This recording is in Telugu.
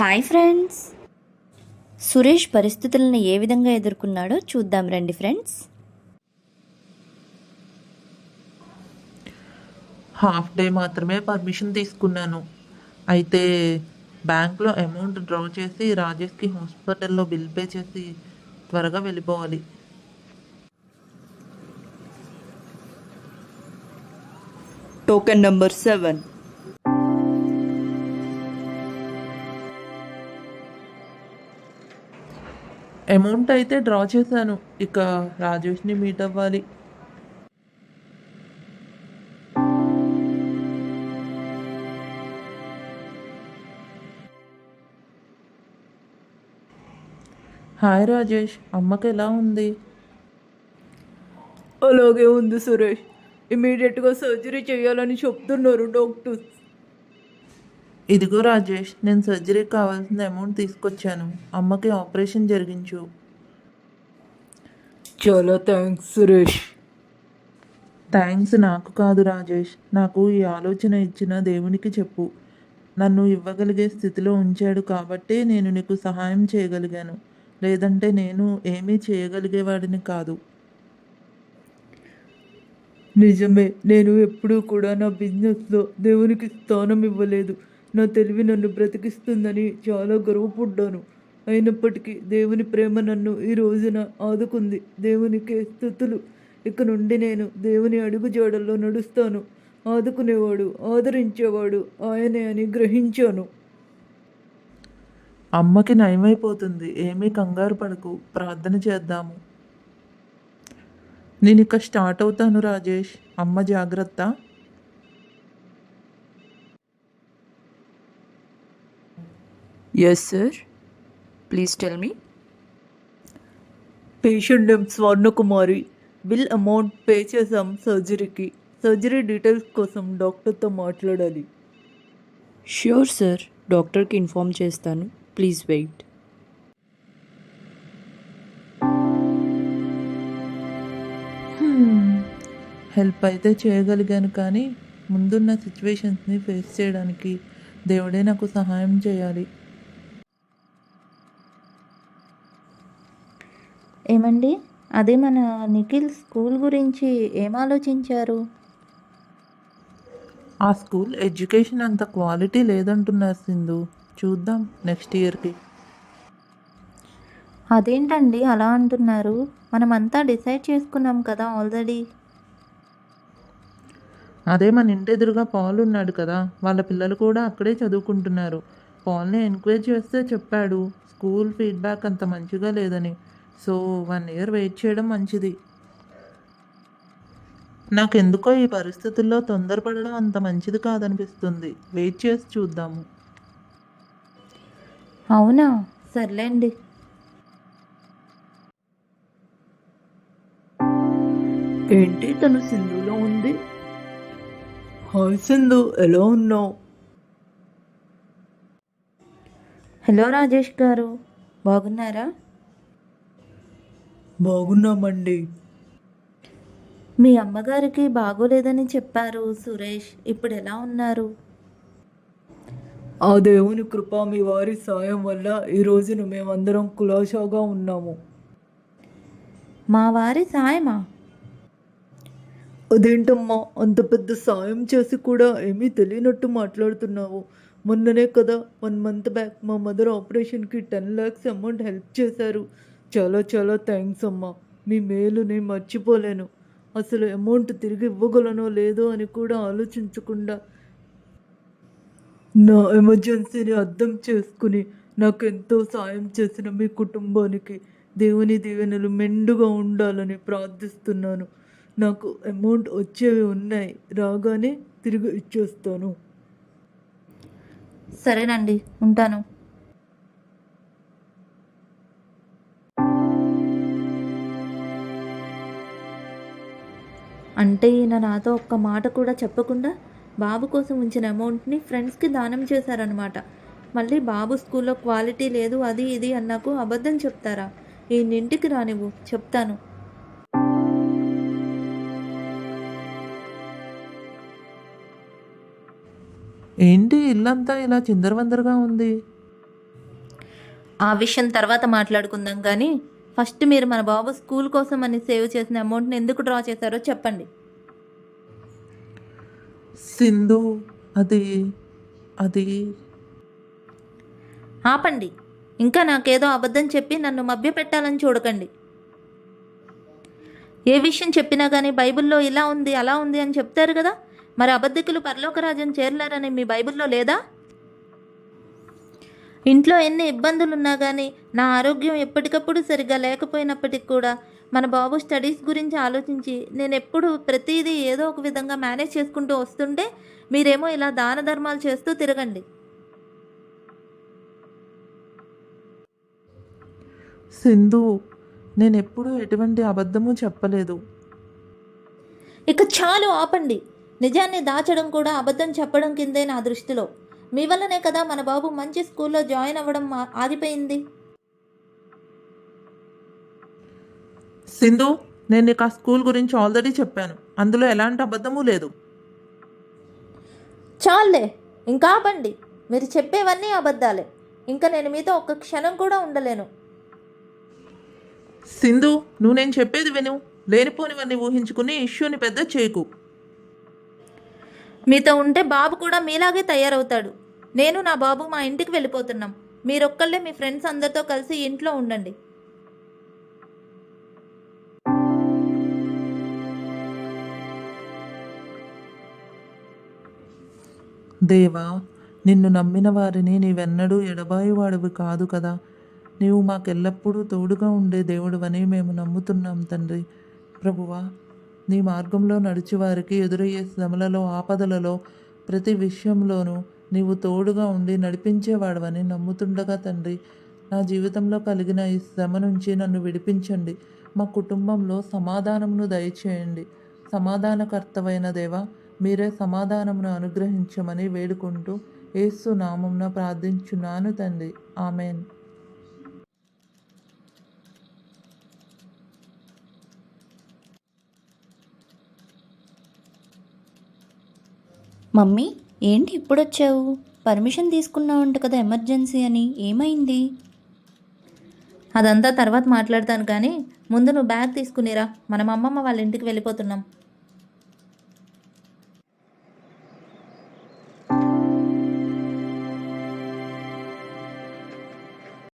Hi friends. సురేష్ పరిస్థితులను ఏ విధంగా ఎదుర్కొన్నాడో చూద్దాం రండి ఫ్రెండ్స్. హాఫ్ డే మాత్రమే పర్మిషన్ తీసుకున్నాను. అయితే బ్యాంక్లో అమౌంట్ డ్రా చేసి రాజేష్కి హాస్పిటల్లో బిల్ పే చేసి త్వరగా వెళ్ళిపోవాలి. టోకెన్ నంబర్ సెవెన్ అమౌంట్ అయితే డ్రా చేశాను. ఇక రాజేష్ని మీట్ అవ్వాలి. హాయ్ రాజేష్ అమ్మకి ఎలా ఉంది? అలాగే ఉంది సురేష్. ఇమీడియట్గా సర్జరీ చేయాలని చెప్తున్నారు డాక్టర్స్. ఇదిగో రాజేష్ నేను సర్జరీకి కావాల్సిన అమౌంట్ తీసుకొచ్చాను. అమ్మకి ఆపరేషన్ జరిగించు. చాలా థ్యాంక్స్ సురేష్. థ్యాంక్స్ నాకు కాదు రాజేష్. నాకు ఈ ఆలోచన ఇచ్చిన దేవునికి చెప్పు. నన్ను ఇవ్వగలిగే స్థితిలో ఉంచాడు కాబట్టే నేను నీకు సహాయం చేయగలిగాను. లేదంటే నేను ఏమీ చేయగలిగేవాడిని కాదు. నిజమే నేను ఎప్పుడూ కూడా నా బిజినెస్లో దేవునికి స్థానం ఇవ్వలేదు. నా తెలివి నన్ను బ్రతికిస్తుందని చాలా గర్వపడ్డాను. అయినప్పటికీ దేవుని ప్రేమ నన్ను ఈ రోజున ఆదుకుంది. దేవునికి స్థుతులు. ఇక నుండి నేను దేవుని అడుగు జాడల్లో నడుస్తాను. ఆదుకునేవాడు ఆదరించేవాడు ఆయనే అని గ్రహించాను. అమ్మకి నయమైపోతుంది. ఏమీ కంగారు పడకు. ప్రార్థన చేద్దాము. నేను ఇక స్టార్ట్ అవుతాను రాజేష్. అమ్మ జాగ్రత్త. Yes sir please tell me patient name Swarnakumari bill amount pay చేసాం సర్జరీకి సర్జరీ డీటెయిల్స్ కోసం డాక్టర్తో మాట్లాడాలి ష్యూర్ సార్ డాక్టర్కి ఇన్ఫామ్ చేస్తాను ప్లీజ్ వెయిట్ హెల్ప్ అయితే చేయగలిగాను కానీ ముందున్న సిచ్యువేషన్స్ని ఫేస్ చేయడానికి దేవుడే నాకు సహాయం చేయాలి ఏమండి? అదే మన నిఖిల్ స్కూల్ గురించి ఏం ఆలోచించారు? ఆ స్కూల్ ఎడ్యుకేషన్ అంత క్వాలిటీ లేదంటున్నారు సింధు. చూద్దాం నెక్స్ట్ ఇయర్కి. అదేంటండి అలా అంటున్నారు? మనమంతా డిసైడ్ చేసుకున్నాం కదా ఆల్రెడీ. అదే మన ఇంటి ఎదురుగా పాల్ ఉన్నాడు కదా. వాళ్ళ పిల్లలు కూడా అక్కడే చదువుకుంటున్నారు. పాల్ని ఎంక్వైరీ చేస్తే చెప్పాడు. స్కూల్ ఫీడ్బ్యాక్ అంత మంచిగా లేదని. సో వన్ ఇయర్ వెయిట్ చేయడం మంచిది. నాకెందుకో ఈ పరిస్థితుల్లో తొందరపడడం అంత మంచిది కాదనిపిస్తుంది. వెయిట్ చేసి చూద్దాము. అవునా? సర్లేండి. ఏంటి తను సింధులో ఉంది? హాయ్ సింధు ఎలా ఉన్నావు? హలో రాజేష్ గారు బాగున్నారా? బాగున్నామండి. మీ అమ్మగారికి బాగోలేదని చెప్పారు సురేష్. ఇప్పుడు ఎలా ఉన్నారు? ఆ దేవుని కృప మీ వారి సాయం వల్ల ఈ రోజున మేమందరం కులాసాగా ఉన్నాము. మా వారి సాయమా? అదేంటమ్మా? అంత పెద్ద సాయం చేసి కూడా ఏమీ తెలియనట్టు మాట్లాడుతున్నావు. మొన్ననే కదా వన్ మంత్ బ్యాక్ మా మదర్ ఆపరేషన్కి టెన్ ల్యాక్స్ అమౌంట్ హెల్ప్ చేశారు. చాలా చాలా థ్యాంక్స్ అమ్మా. మీ మేలుని మర్చిపోలేను. అసలు అమౌంట్ తిరిగి ఇవ్వగలనో లేదో అని కూడా ఆలోచించకుండా నా ఎమర్జెన్సీని అర్థం చేసుకుని నాకు ఎంతో సాయం చేసిన మీ కుటుంబానికి దేవుని దీవెనలు మెండుగా ఉండాలని ప్రార్థిస్తున్నాను. నాకు అమౌంట్ వచ్చేవి ఉన్నాయి. రాగానే తిరిగి ఇచ్చేస్తాను. సరేనండి ఉంటాను. అంటే ఈయన నాతో ఒక్క మాట కూడా చెప్పకుండా బాబు కోసం ఉంచిన అమౌంట్ని ఫ్రెండ్స్కి దానం చేశారనమాట మళ్ళీ బాబు స్కూల్లో క్వాలిటీ లేదు అది ఇది అన్నాకు అబద్ధం చెప్తారా? ఈ ఇంటికి రానివ్వు చెప్తాను. ఏంటి ఇల్లంతా ఇలా చిందరవందరగా ఉంది? ఆ విషయం తర్వాత మాట్లాడుకుందాం కానీ ఫస్ట్ మీరు మన బాబు స్కూల్ కోసం అని సేవ్ చేసిన అమౌంట్ని ఎందుకు డ్రా చేశారో చెప్పండి. సింధు అది అది. ఆపండి. ఇంకా నాకేదో అబద్ధం చెప్పి నన్ను మభ్యపెట్టాలని చూడకండి. ఏ విషయం చెప్పినా కానీ బైబిల్లో ఇలా ఉంది అలా ఉంది అని చెప్తారు కదా? మరి అబద్ధికులు పరలోక రాజ్యం చేరలేరని మీ బైబిల్లో లేదా? ఇంట్లో ఎన్ని ఇబ్బందులు ఉన్నా కానీ నా ఆరోగ్యం ఎప్పటికప్పుడు సరిగ్గా లేకపోయినప్పటికి కూడా మన బాబు స్టడీస్ గురించి ఆలోచించి నేను ఎప్పుడు ప్రతిదీ ఏదో ఒక విధంగా మేనేజ్ చేసుకుంటూ వస్తుంటే మీరేమో ఇలా దాన ధర్మాలు చేస్తూ తిరగండి. సింధు నేను ఎప్పుడూ ఎటువంటి అబద్ధము చెప్పలేదు. ఇక చాలు ఆపండి. నిజాన్ని దాచడం కూడా అబద్ధం చెప్పడం కిందే నా దృష్టిలో. మీ వల్లనే కదా మన బాబు మంచి స్కూల్లో జాయిన్ అవ్వడం మా- ఆగిపోయింది. సింధు నేను నీకు ఆ స్కూల్ గురించి ఆల్రెడీ చెప్పాను. అందులో ఎలాంటి అబద్ధము లేదు. చాలే ఇంకా ఆపండి. మీరు చెప్పేవన్నీ అబద్ధాలే. ఇంకా నేను మీతో ఒక్క క్షణం కూడా ఉండలేను. సింధు నువ్వు నేను చెప్పేది విను. లేనిపోనివన్నీ ఊహించుకుని ఇష్యూని పెద్ద చేయకు. మీతో ఉంటే బాబు కూడా మీలాగే తయారవుతాడు. నేను నా బాబు మా ఇంటికి వెళ్ళిపోతున్నాం. మీరొక్కళ్ళే మీ ఫ్రెండ్స్ అందరితో కలిసి ఇంట్లో ఉండండి. దేవా నిన్ను నమ్మిన వారిని నీవెన్నడూ ఎడబాయువాడివి కాదు కదా. నీవు మాకెల్లప్పుడూ తోడుగా ఉండే దేవుడివని మేము నమ్ముతున్నాం తండ్రి. ప్రభువా నీ మార్గంలో నడిచి వారికి ఎదురయ్యే శ్రమలలో ఆపదలలో ప్రతి విషయంలోనూ నీవు తోడుగా ఉండి నడిపించేవాడవని నమ్ముతుండగా తండ్రి నా జీవితంలో కలిగిన ఈ శ్రమ నుంచి నన్ను విడిపించండి. మా కుటుంబంలో సమాధానమును దయచేయండి. సమాధానకర్తవైన దేవ మీరే సమాధానమును అనుగ్రహించమని వేడుకుంటూ ఏసు నామంన ప్రార్థించున్నాను తండ్రి. ఆమెన్. మమ్మీ ఏంటి ఇప్పుడు వచ్చావు పర్మిషన్ తీసుకున్నావంట కదా ఎమర్జెన్సీ అని. ఏమైంది? అదంతా తర్వాత మాట్లాడతాను కానీ ముందు నువ్వు బ్యాగ్ తీసుకునిరా మనం అమ్మమ్మ వాళ్ళ ఇంటికి వెళ్ళిపోతున్నాం.